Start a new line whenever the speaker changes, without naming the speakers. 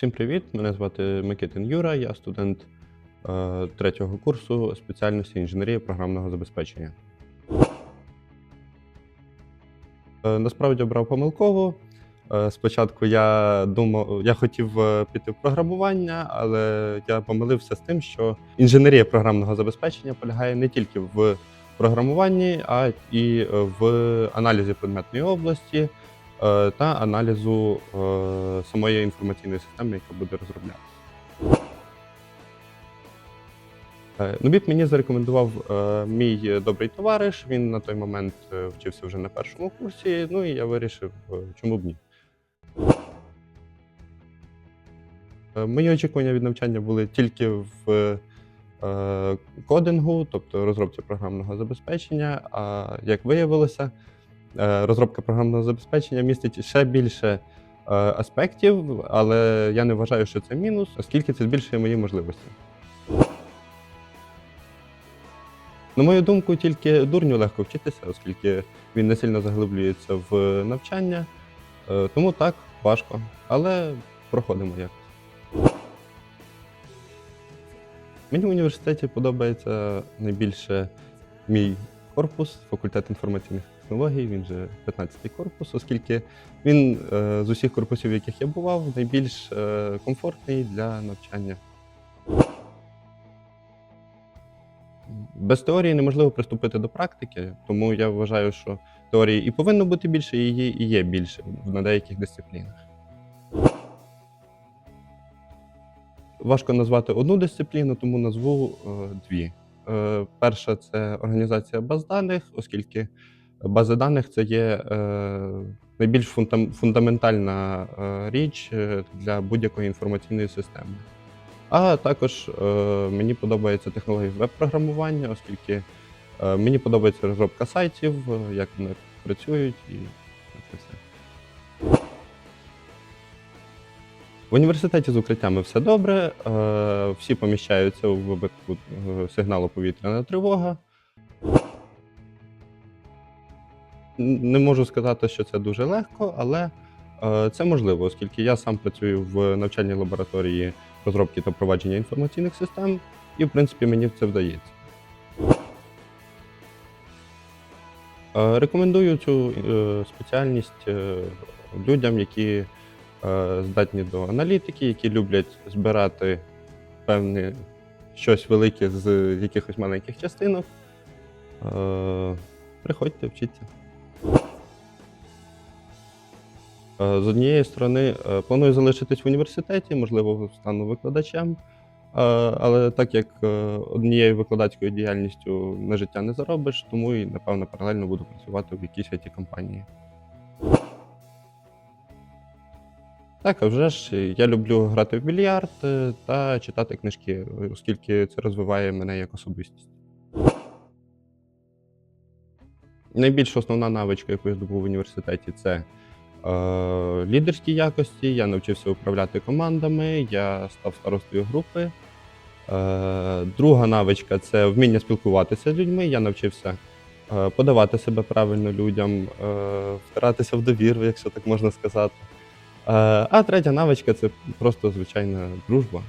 Всім привіт! Мене звати Микитин Юра, я студент е, третього курсу спеціальності інженерія програмного забезпечення. Е, насправді обрав помилково. Е, спочатку я думав, я хотів е, піти в програмування, але я помилився з тим, що інженерія програмного забезпечення полягає не тільки в програмуванні, а і в аналізі предметної області е, та аналізу е, самої інформаційної системи, яка буде розроблятися. Е, мені зарекомендував е, мій добрий товариш. Він на той момент е, вчився вже на першому курсі. Ну і я вирішив, е, чому б ні. Е, Мої очікування від навчання були тільки в е, кодингу, тобто розробці програмного забезпечення. А як виявилося, е, розробка програмного забезпечення містить ще більше е, аспектів, але я не вважаю, що це мінус, оскільки це збільшує мої можливості. На мою думку, тільки дурню легко вчитися, оскільки він не сильно заглиблюється в навчання. Е, Тому так, важко, але проходимо якось. Мені в університеті подобається найбільше мій корпус, факультет інформаційних технологій, він же 15-й корпус, оскільки він е, з усіх корпусів, в яких я бував, найбільш е, комфортний для навчання. Без теорії неможливо приступити до практики, тому я вважаю, що теорії і повинно бути більше, і її і є більше на деяких дисциплінах. Важко назвати одну дисципліну, тому назву е, дві. Е, перша це організація баз даних, оскільки бази даних це є е, найбільш фундам- фундаментальна е, річ е, для будь-якої інформаційної системи. А також мені подобається технологія веб-програмування, оскільки мені подобається розробка сайтів, як вони працюють і це все. В університеті з укриттями все добре, всі поміщаються у випадку сигналу повітряна тривога. Не можу сказати, що це дуже легко, але е, це можливо, оскільки я сам працюю в навчальній лабораторії розробки та впровадження інформаційних систем, і, в принципі, мені це вдається. Е, Рекомендую цю е, спеціальність людям, які здатні до аналітики, які люблять збирати певне щось велике з якихось маленьких частинок. Приходьте, вчіться. Е, З однієї сторони, е, планую залишитись в університеті, можливо, стану викладачем. Е, Але так як однією викладацькою діяльністю на життя не заробиш, тому і, напевно, паралельно буду працювати в якійсь it компанії. Так, а вже ж я люблю грати в більярд та читати книжки, оскільки це розвиває мене як особистість. Найбільш основна навичка, яку я здобув в університеті, це е, лідерські якості. Я навчився управляти командами, я став старостою групи. Е, друга навичка це вміння спілкуватися з людьми. Я навчився е, подавати себе правильно людям, е, втиратися в довіру, якщо так можна сказати. Е, а третя навичка це просто звичайна дружба.